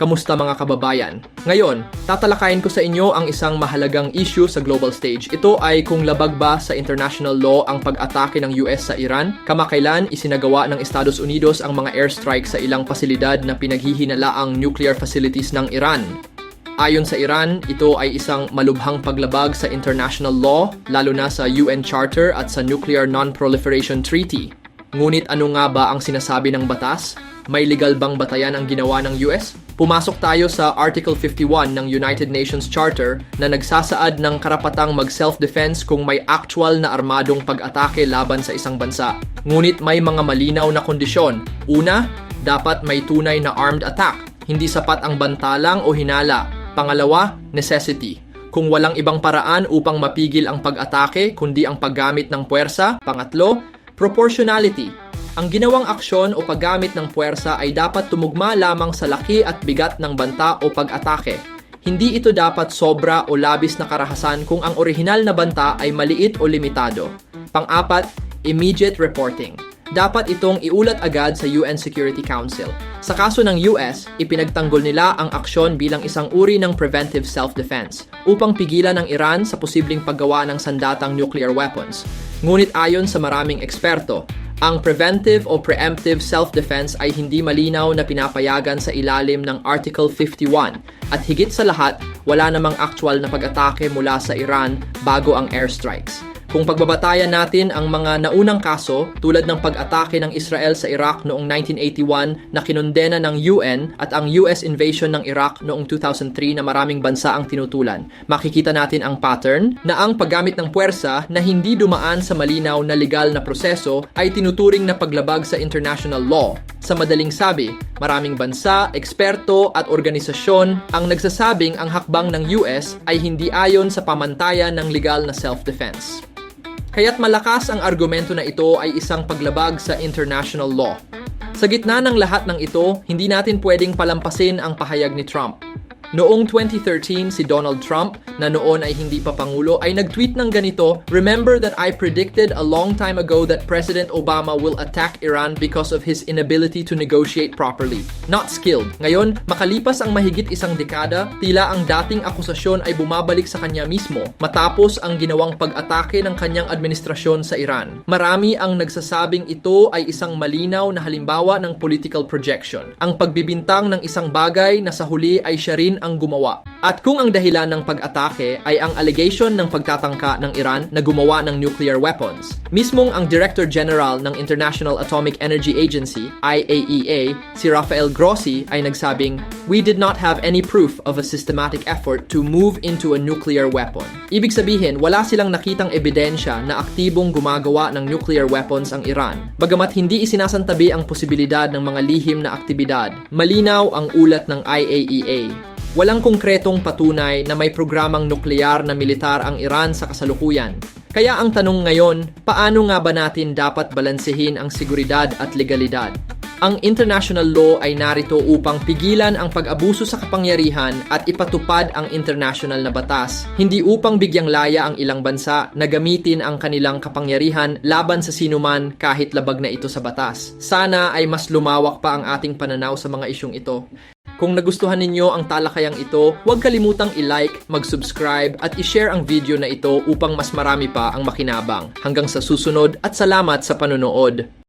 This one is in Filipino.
Kamusta mga kababayan? Ngayon, tatalakayin ko sa inyo ang isang mahalagang issue sa global stage. Ito ay kung labag ba sa international law ang pag-atake ng US sa Iran. Kamakailan, isinagawa ng Estados Unidos ang mga airstrike sa ilang pasilidad na pinaghihinalaang nuclear facilities ng Iran. Ayon sa Iran, ito ay isang malubhang paglabag sa international law, lalo na sa UN Charter at sa Nuclear Non-Proliferation Treaty. Ngunit ano nga ba ang sinasabi ng batas? May legal bang batayan ang ginawa ng US? Pumasok tayo sa Article 51 ng United Nations Charter na nagsasaad ng karapatang mag-self-defense kung may actual na armadong pag-atake laban sa isang bansa. Ngunit may mga malinaw na kondisyon. Una, dapat may tunay na armed attack. Hindi sapat ang bantalang o hinala. Pangalawa, necessity. Kung walang ibang paraan upang mapigil ang pag-atake kundi ang paggamit ng puwersa. Pangatlo, proportionality. Ang ginawang aksyon o paggamit ng puwersa ay dapat tumugma lamang sa laki at bigat ng banta o pag-atake. Hindi ito dapat sobra o labis na karahasan kung ang orihinal na banta ay maliit o limitado. Pang-apat, immediate reporting. Dapat itong iulat agad sa UN Security Council. Sa kaso ng US, ipinagtanggol nila ang aksyon bilang isang uri ng preventive self-defense upang pigilan ang Iran sa posibleng paggawa ng sandatang nuclear weapons. Ngunit ayon sa maraming eksperto, ang preventive o preemptive self-defense ay hindi malinaw na pinapayagan sa ilalim ng Article 51 at higit sa lahat, wala namang actual na pag-atake mula sa Iran bago ang airstrikes. Kung pagbabatayan natin ang mga naunang kaso tulad ng pag-atake ng Israel sa Iraq noong 1981 na kinondena ng UN at ang US invasion ng Iraq noong 2003 na maraming bansa ang tinutulan, makikita natin ang pattern na ang paggamit ng puwersa na hindi dumaan sa malinaw na legal na proseso ay tinuturing na paglabag sa international law. Sa madaling sabi, maraming bansa, eksperto at organisasyon ang nagsasabing ang hakbang ng US ay hindi ayon sa pamantayan ng legal na self-defense. Kaya't malakas ang argumento na ito ay isang paglabag sa international law. Sa gitna ng lahat ng ito, hindi natin pwedeng palampasin ang pahayag ni Trump. Noong 2013, si Donald Trump, na noon ay hindi pa Pangulo, ay nag-tweet ng ganito, Remember that I predicted a long time ago that President Obama will attack Iran because of his inability to negotiate properly. Not skilled. Ngayon, makalipas ang mahigit isang dekada, tila ang dating akusasyon ay bumabalik sa kanya mismo matapos ang ginawang pag-atake ng kanyang administrasyon sa Iran. Marami ang nagsasabing ito ay isang malinaw na halimbawa ng political projection. Ang pagbibintang ng isang bagay na sa huli ay siya rin ang gumawa. At kung ang dahilan ng pag-atake ay ang allegation ng pagtatangka ng Iran na gumawa ng nuclear weapons, mismong ang Director General ng International Atomic Energy Agency, IAEA, si Rafael Grossi ay nagsabing, We did not have any proof of a systematic effort to move into a nuclear weapon. Ibig sabihin, wala silang nakitang ebidensya na aktibong gumagawa ng nuclear weapons ang Iran. Bagamat hindi isinasantabi ang posibilidad ng mga lihim na aktibidad, malinaw ang ulat ng IAEA Walang konkretong patunay na may programang nuklear na militar ang Iran sa kasalukuyan. Kaya ang tanong ngayon, paano nga ba natin dapat balansehin ang seguridad at legalidad? Ang international law ay narito upang pigilan ang pag-abuso sa kapangyarihan at ipatupad ang international na batas, hindi upang bigyang laya ang ilang bansa na gamitin ang kanilang kapangyarihan laban sa sinuman kahit labag na ito sa batas. Sana ay mas lumawak pa ang ating pananaw sa mga isyong ito. Kung nagustuhan ninyo ang talakayang ito, huwag kalimutang i-like, mag-subscribe at i-share ang video na ito upang mas marami pa ang makinabang. Hanggang sa susunod at salamat sa panonood.